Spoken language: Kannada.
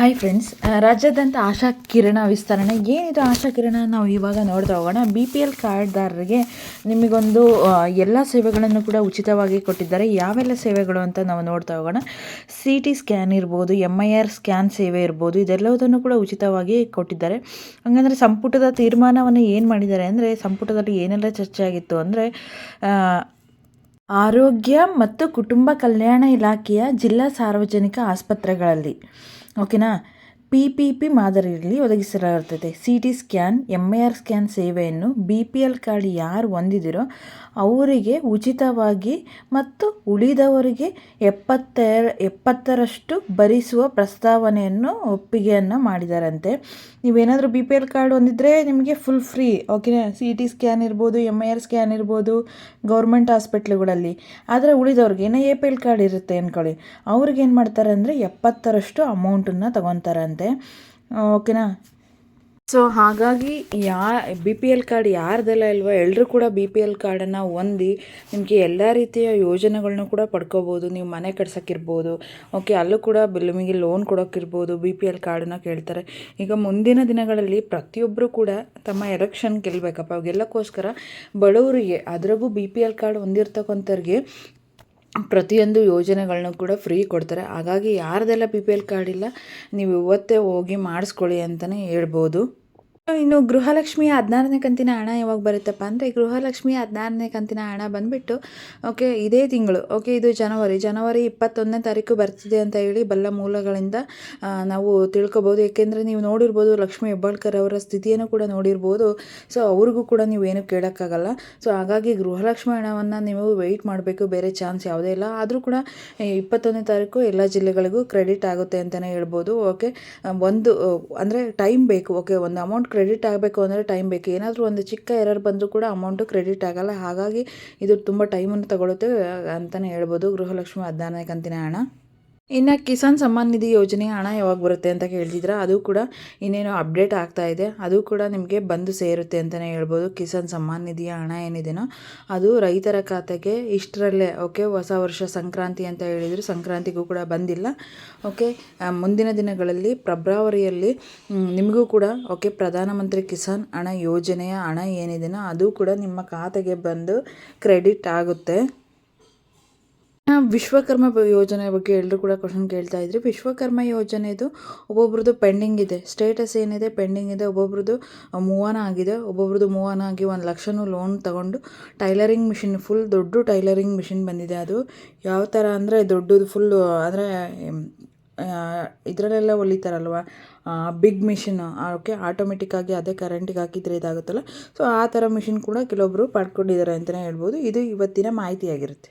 ಹಾಯ್ ಫ್ರೆಂಡ್ಸ್ ರಾಜ್ಯಾದ್ಯಂತ ಆಶಾ ಕಿರಣ ವಿಸ್ತರಣೆ. ಏನಿದು ಆಶಾ ಕಿರಣ? ನಾವು ಇವಾಗ ನೋಡ್ತಾ ಹೋಗೋಣ. ಬಿ ಪಿ ಎಲ್ ಕಾರ್ಡ್ದಾರರಿಗೆ ನಿಮಗೊಂದು ಎಲ್ಲ ಸೇವೆಗಳನ್ನು ಕೂಡ ಉಚಿತವಾಗಿ ಕೊಟ್ಟಿದ್ದಾರೆ. ಯಾವೆಲ್ಲ ಸೇವೆಗಳು ಅಂತ ನಾವು ನೋಡ್ತಾ ಹೋಗೋಣ. ಸಿ ಟಿ ಸ್ಕ್ಯಾನ್ ಇರ್ಬೋದು ಎಂ ಐ ಆರ್ ಸ್ಕ್ಯಾನ್ ಸೇವೆ ಇರ್ಬೋದು, ಇದೆಲ್ಲವುದನ್ನು ಕೂಡ ಉಚಿತವಾಗಿ ಕೊಟ್ಟಿದ್ದಾರೆ. ಹಂಗಂದರೆ ಸಂಪುಟದ ತೀರ್ಮಾನವನ್ನು ಏನು ಮಾಡಿದ್ದಾರೆ ಅಂದರೆ, ಸಂಪುಟದಲ್ಲಿ ಏನೆಲ್ಲ ಚರ್ಚೆ ಆಗಿತ್ತು ಅಂದರೆ ಆರೋಗ್ಯ ಮತ್ತು ಕುಟುಂಬ ಕಲ್ಯಾಣ ಇಲಾಖೆಯ ಜಿಲ್ಲಾ ಸಾರ್ವಜನಿಕ ಆಸ್ಪತ್ರೆಗಳಲ್ಲಿ. ಓಕೆನಾ ಪಿ ಪಿ ಪಿ ಮಾದರಿಯಲ್ಲಿ ಒದಗಿಸಲಾಗುತ್ತದೆ. C T scan M I R scan ಸೇವೆಯನ್ನು ಬಿ ಪಿ ಎಲ್ ಕಾರ್ಡ್ ಯಾರು ಹೊಂದಿದಿರೋ ಅವರಿಗೆ ಉಚಿತವಾಗಿ ಮತ್ತು ಉಳಿದವರಿಗೆ ಎಪ್ಪತ್ತೆರ, ಎಪ್ಪತ್ತರಷ್ಟು ಭರಿಸುವ ಪ್ರಸ್ತಾವನೆಯನ್ನು ಒಪ್ಪಿಗೆಯನ್ನು ಮಾಡಿದಾರಂತೆ. ನೀವೇನಾದರೂ ಬಿ ಪಿ ಎಲ್ ಕಾರ್ಡ್ ಹೊಂದಿದ್ರೆ ನಿಮಗೆ ಫುಲ್ ಫ್ರೀ ಓಕೆನಾ ಸಿ ಟಿ ಸ್ಕ್ಯಾನ್ ಇರ್ಬೋದು ಎಂ ಐ ಆರ್ ಸ್ಕ್ಯಾನ್ ಇರ್ಬೋದು ಗೌರ್ಮೆಂಟ್ ಹಾಸ್ಪಿಟ್ಲುಗಳಲ್ಲಿ ಆದರೆ ಉಳಿದವ್ರಿಗೆ ಏನೋ ಎ ಪಿ ಎಲ್ ಕಾರ್ಡ್ ಇರುತ್ತೆ ಅಂದ್ಕೊಳ್ಳಿ ಅವ್ರಿಗೆ ಏನು ಮಾಡ್ತಾರೆ ಅಂದರೆ ಎಪ್ಪತ್ತರಷ್ಟು ಅಮೌಂಟನ್ನು ತಗೊತಾರಂತೆ. ಓಕೆನಾ? ಸೊ ಹಾಗಾಗಿ yeah B P L card ಯಾರ್ದೆಲ್ಲ ಇಲ್ವೋ ಎಲ್ಲರೂ ಕೂಡ ಬಿ ಪಿ ಎಲ್ ಕಾರ್ಡನ್ನು ಹೊಂದಿ ನಿಮಗೆ ಎಲ್ಲ ರೀತಿಯ ಯೋಜನೆಗಳನ್ನೂ ಕೂಡ ಪಡ್ಕೋಬೋದು. ನೀವು ಮನೆ ಕಟ್ಸೋಕ್ಕಿರ್ಬೋದು. ಓಕೆ ಅಲ್ಲೂ ಕೂಡ ನಿಮಗೆ ಲೋನ್ ಕೊಡೋಕ್ಕಿರ್ಬೋದು ಬಿ ಪಿ ಎಲ್ ಕಾರ್ಡನ್ನ ಕೇಳ್ತಾರೆ. ಈಗ ಮುಂದಿನ ದಿನಗಳಲ್ಲಿ ಪ್ರತಿಯೊಬ್ಬರು ಕೂಡ ತಮ್ಮ ಎಲೆಕ್ಷನ್ ಗೆಲ್ಲಬೇಕಪ್ಪ ಅವೆಲ್ಲಕ್ಕೋಸ್ಕರ ಬಡವರಿಗೆ, ಅದ್ರಾಗೂ ಬಿ ಪಿ ಎಲ್ ಕಾರ್ಡ್ ಹೊಂದಿರ್ತಕ್ಕಂಥವ್ರಿಗೆ ಪ್ರತಿಯೊಂದು ಯೋಜನೆಗಳನ್ನೂ ಕೂಡ ಫ್ರೀ ಕೊಡ್ತಾರೆ. ಹಾಗಾಗಿ ಯಾರದೆಲ್ಲ ಬಿ ಪಿ ಎಲ್ ಕಾರ್ಡ್ ಇಲ್ಲ, ನೀವು ಇವತ್ತೇ ಹೋಗಿ ಮಾಡಿಸ್ಕೊಳ್ಳಿ ಅಂತಲೇ ಹೇಳ್ಬೋದು. ಇನ್ನು ಗೃಹಲಕ್ಷ್ಮಿ ಹದಿನಾರನೇ ಕಂತಿನ ಹಣ ಯಾವಾಗ ಬರುತ್ತಪ್ಪ? ಅಂದರೆ ಗೃಹಲಕ್ಷ್ಮಿ ಹದಿನಾರನೇ ಕಂತಿನ ಹಣ ಬಂದುಬಿಟ್ಟು ಓಕೆ ಇದೇ ತಿಂಗಳು ಓಕೆ ಇದು ಜನವರಿ. ಜನವರಿ ಇಪ್ಪತ್ತೊಂದನೇ ತಾರೀಕು ಬರ್ತಿದೆ ಅಂತ ಹೇಳಿ ಬಲ್ಲ ಮೂಲಗಳಿಂದ ನಾವು ತಿಳ್ಕೊಬೋದು. ಏಕೆಂದರೆ ನೀವು ನೋಡಿರ್ಬೋದು ಲಕ್ಷ್ಮಿ ಹೆಬ್ಬಾಳ್ಕರ್ ಅವರ ಸ್ಥಿತಿಯನ್ನು ಕೂಡ ನೋಡಿರ್ಬೋದು. ಸೊ ಅವ್ರಿಗೂ ಕೂಡ ನೀವು ಏನು ಕೇಳೋಕ್ಕಾಗಲ್ಲ. ಸೊ ಹಾಗಾಗಿ ಗೃಹಲಕ್ಷ್ಮಿ ಹಣವನ್ನು ನೀವು ವೆಯ್ಟ್ ಮಾಡಬೇಕು. ಬೇರೆ ಚಾನ್ಸ್ ಯಾವುದೇ ಇಲ್ಲ. ಆದರೂ ಕೂಡ ಇಪ್ಪತ್ತೊಂದನೇ ತಾರೀಕು ಎಲ್ಲ ಜಿಲ್ಲೆಗಳಿಗೂ ಕ್ರೆಡಿಟ್ ಆಗುತ್ತೆ ಅಂತಲೇ ಹೇಳ್ಬೋದು ಓಕೆ ಒಂದು, ಅಂದರೆ ಟೈಮ್ ಬೇಕು ಓಕೆ ಒಂದು ಅಮೌಂಟ್ ಕ್ರೆಡಿಟ್ ಆಗಬೇಕು ಅಂದರೆ ಟೈಮ್ ಬೇಕು. ಏನಾದರೂ ಒಂದು ಚಿಕ್ಕ ಎರರ್ ಬಂದರೂ ಕೂಡ ಅಮೌಂಟು ಕ್ರೆಡಿಟ್ ಆಗಲ್ಲ. ಹಾಗಾಗಿ ಇದು ತುಂಬ ಟೈಮನ್ನು ತಗೊಳುತ್ತೆ ಅಂತಲೇ ಹೇಳ್ಬೋದು. ಗೃಹಲಕ್ಷ್ಮಿ ಹದಿನಾರನೇ ಕಂತಿನ ಹಣ. ಇನ್ನು ಕಿಸಾನ್ ಸಮ್ಮಾನ್ ನಿಧಿ ಯೋಜನೆ ಹಣ ಯಾವಾಗ ಬರುತ್ತೆ ಅಂತ ಕೇಳ್ತಿದ್ರೆ ಅದು ಕೂಡ ಇನ್ನೇನು ಅಪ್ಡೇಟ್ ಆಗ್ತಾ ಇದೆ. ಅದು ಕೂಡ ನಿಮಗೆ ಬಂದು ಸೇರುತ್ತೆ ಅಂತಲೇ ಹೇಳ್ಬೋದು. ಕಿಸಾನ್ ಸಮ್ಮಾನ್ ನಿಧಿಯ ಹಣ ಏನಿದೆಯೋ ಅದು ರೈತರ ಖಾತೆಗೆ ಇಷ್ಟರಲ್ಲೇ, ಓಕೆ, ಹೊಸ ವರ್ಷ ಸಂಕ್ರಾಂತಿ ಅಂತ ಹೇಳಿದ್ರು, ಸಂಕ್ರಾಂತಿಗೂ ಕೂಡ ಬಂದಿಲ್ಲ. ಓಕೆ ಮುಂದಿನ ದಿನಗಳಲ್ಲಿ ಫೆಬ್ರವರಿಯಲ್ಲಿ ನಿಮಗೂ ಕೂಡ, ಓಕೆ, ಪ್ರಧಾನಮಂತ್ರಿ ಕಿಸಾನ್ ಹಣ ಯೋಜನೆಯ ಹಣ ಏನಿದೆಯೋ ಅದು ಕೂಡ ನಿಮ್ಮ ಖಾತೆಗೆ ಬಂದು ಕ್ರೆಡಿಟ್ ಆಗುತ್ತೆ. ವಿಶ್ವಕರ್ಮ ಯೋಜನೆ ಬಗ್ಗೆ ಎಲ್ಲರೂ ಕೂಡ ಕ್ವಶನ್ ಕೇಳ್ತಾ ಇದ್ರಿ. ವಿಶ್ವಕರ್ಮ ಯೋಜನೆದು ಒಬ್ಬೊಬ್ರದ್ದು ಪೆಂಡಿಂಗ್ ಇದೆ. ಸ್ಟೇಟಸ್ ಏನಿದೆ ಪೆಂಡಿಂಗ್ ಇದೆ. ಒಬ್ಬೊಬ್ರದ್ದು ಮೂವನ ಆಗಿದೆ. ಒಬ್ಬೊಬ್ರದ್ದು ಮೂವನ ಆಗಿ ಒಂದು ಲಕ್ಷನೂ ಲೋನ್ ತಗೊಂಡು ಟೈಲರಿಂಗ್ ಮಿಷಿನ್ ಫುಲ್ ದೊಡ್ಡ ಟೈಲರಿಂಗ್ ಮಿಷಿನ್ ಬಂದಿದೆ ಅದು. ಯಾವ ಥರ ಅಂದರೆ ದೊಡ್ಡದು ಫುಲ್ಲು ಅಂದರೆ ಇದರಲ್ಲೆಲ್ಲ ಹೊಲಿತಾರಲ್ವ ಬಿಗ್ ಮಿಷಿನ್ ಓಕೆ ಆಟೋಮೆಟಿಕ್ಕಾಗಿ ಅದೇ ಕರೆಂಟಿಗೆ ಹಾಕಿದರೆ ಇದಾಗುತ್ತಲ್ಲ. ಸೊ ಆ ಥರ ಮಿಷಿನ್ ಕೂಡ ಕೆಲವೊಬ್ಬರು ಪಡ್ಕೊಂಡಿದ್ದಾರೆ ಅಂತಲೇ ಹೇಳ್ಬೋದು. ಇದು ಇವತ್ತಿನ ಮಾಹಿತಿಯಾಗಿರುತ್ತೆ.